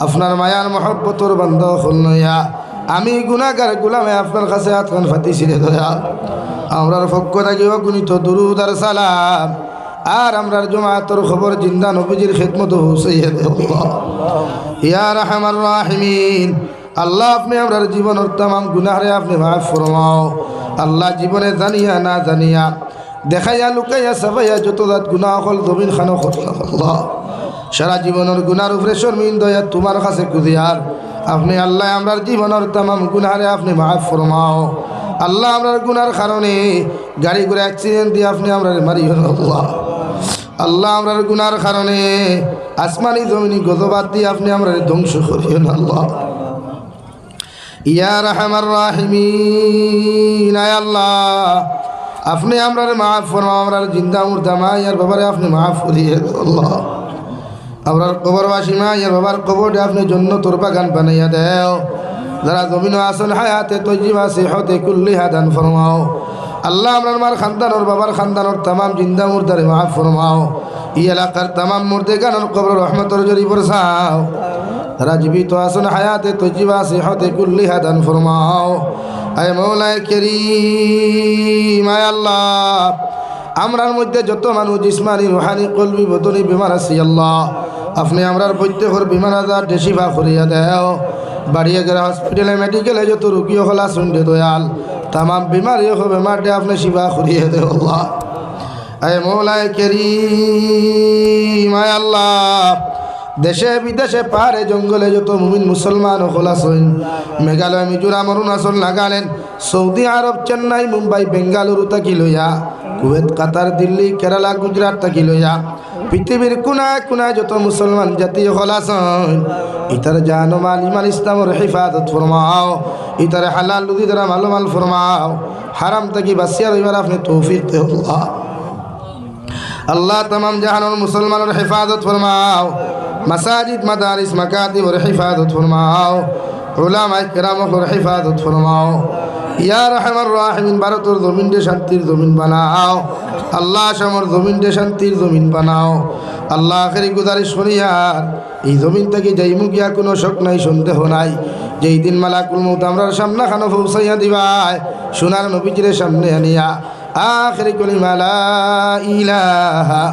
আপনার মায়ার মহব্বতর বন্ধ হইয়া আমি গুণাগার গুলামে আপনার কাছে আতকান ফাতি ছিঁড়ে দয়া। আমরার পক্ষ থাকিও গুণিত দুরুদ আর সালাম। আর আমরার জমাতর খবর জিন্দা নবীজির খেদমত হুসাইয়া দে ইয়া রাহমার রাহিমিন। আল্লাহ, আপনি আমরার জীবনের তাম গুনাহরে আপনি মাফ ফরমাও। আল্লাহ জীবনে জানিয়া না জানিয়া দেখাইয়া লুকাইয়া সাবাইয়া যত দাঁত গুনাহ হল জমিন খানো আল্লাহ সারা জীবনের গুনার উপরে শর্মিন দয়া তোমার কাছে কুদিয়ার। আপনি আল্লাহ আমরার জীবনের তাম গুনারে আপনি মাফ ফরমাও। আল্লাহ আমরার গুনার কারণে গাড়ি করে অ্যাক্সিডেন্ট দিয়ে আপনি আমরা মারিও আল্লাহ। আল্লাহ আমরার গুনার কারণে আসমানি জমিনি গজবাদ দিয়ে আপনি আমরা ধ্বংস করিও আল্লাহ। ইয়া রহমার রাহিমিন আল্লাহ। আপনি আমরার মাফ ফরমাও, আমরার জিন্দা মুর্দা মা ইয়ার বাবারে আপনি মাফ করিয়ে আল্লাহ। আমরার কবরবাসী মা, ইয়ার বাবার কবরটা আপনি জন্য তোর বাগান বানাইয়া দেও। যারা জমিন আসন হায়াতে তৈজিমা সেহতে কুল্লি হাদান ফরমাও। আল্লাহ আমরার মার খানদানোর বাবার খানদানোর তামাম জিন্দা মুর্দারে মাফ ফরমাও। ই এলাকার তামাম মুর্দে গানোর কবর রহমতর জরি বরসাও যারা জীবিত আসন হায়াতে তৈজিমা সেহতে কুল্লি হাদান ফরমাও। আয় মৌলায় কেরিম, আয় আল্লাহ। আমরার মধ্যে যত মানুষ জিসমানি, রুহানি, কলবি, বদনি বিমার আছি, আল্লাহ। আপনি আমরার প্রত্যেকের বিমান আজার ডেসিফা করিয়া দেও। বাড়িয়ে গেলে হসপিটালে মেডিকেলে যত রুগী হলা শুনতে দয়াল। তামাম বিমারি হোক বেমারটে আপনি শিবা করিয়ে দেও, আল্লাহ। আয় মৌলায় কেরি মায় আল্লাহ। দেশে বিদেশে পাহাড়ে, জঙ্গলে যত মুমিন মুসলমান হল আসেন মেঘালয়, মিজোরাম, অরুণাচল, নাগাল্যান্ড, সৌদি আরব, চেন্নাই, মুম্বাই, বেঙ্গালুরু তাকি লইয়া কুয়েত, কাতার, দিল্লি, কেরালা, গুজরাট তাকি লইয়া পৃথিবীর কোনায় কোনায় যত মুসলমান জাতি হল আসেন ইতার জানো মাল, ইমান ইসলামর হেফাজত ফরমাও, ইতার হালাল লুদি দ্বারা মালো মাল ফরমাও, হারাম তাকি বাসিয়া রইবার আপনি তৌফিক দে আল্লাহ। তমাম জাহানোর মুসলমানের হেফাজত ফরমাও, মাসাজিদ, মাদারিস মাকাতিবর হেফাজত ফরমাও ওলামা কেরামকর হেফাজত ফরমাও। ইয়া রহমান রাহমিন ভারতের জমিন দে শান্তির জমিন বানাও। আল্লাহ সমর জমিন দে শান্তির জমিন বানাও। আল্লাহ আখেরি গুজারিশ করিয়ার এই জমিন থেকে যাই কোনো শোক নাই, সন্দেহ নাই। যেই দিন মালাকুল মৌত আমরার সামনা খানো পৌঁছাইয়া দিবাই সোনার নবীজির সামনে আনিয়া। আখেরি কলিমা লা ইলাহা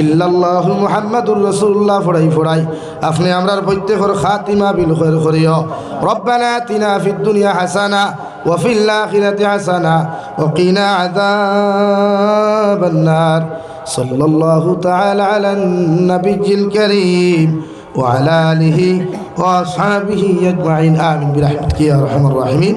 ইল্লাল্লাহু মুহাম্মাদুর রাসূলুল্লাহ ফড়াই ফড়াই আপনি আমরার প্রত্যেকর খাতিমা বিল খৈর করিও রব্বানা আতিনা ফিদ দুনিয়া হাসানা ওয়া ফিল আখিরাতি হাসানা ওয়া কিনা আযাবান নার সাল্লাল্লাহু তাআলা আলান নাবিয়্যিল কারীম وعلى آله وأصحابه أجمعين آمين برحمتك يا أرحم الراحمين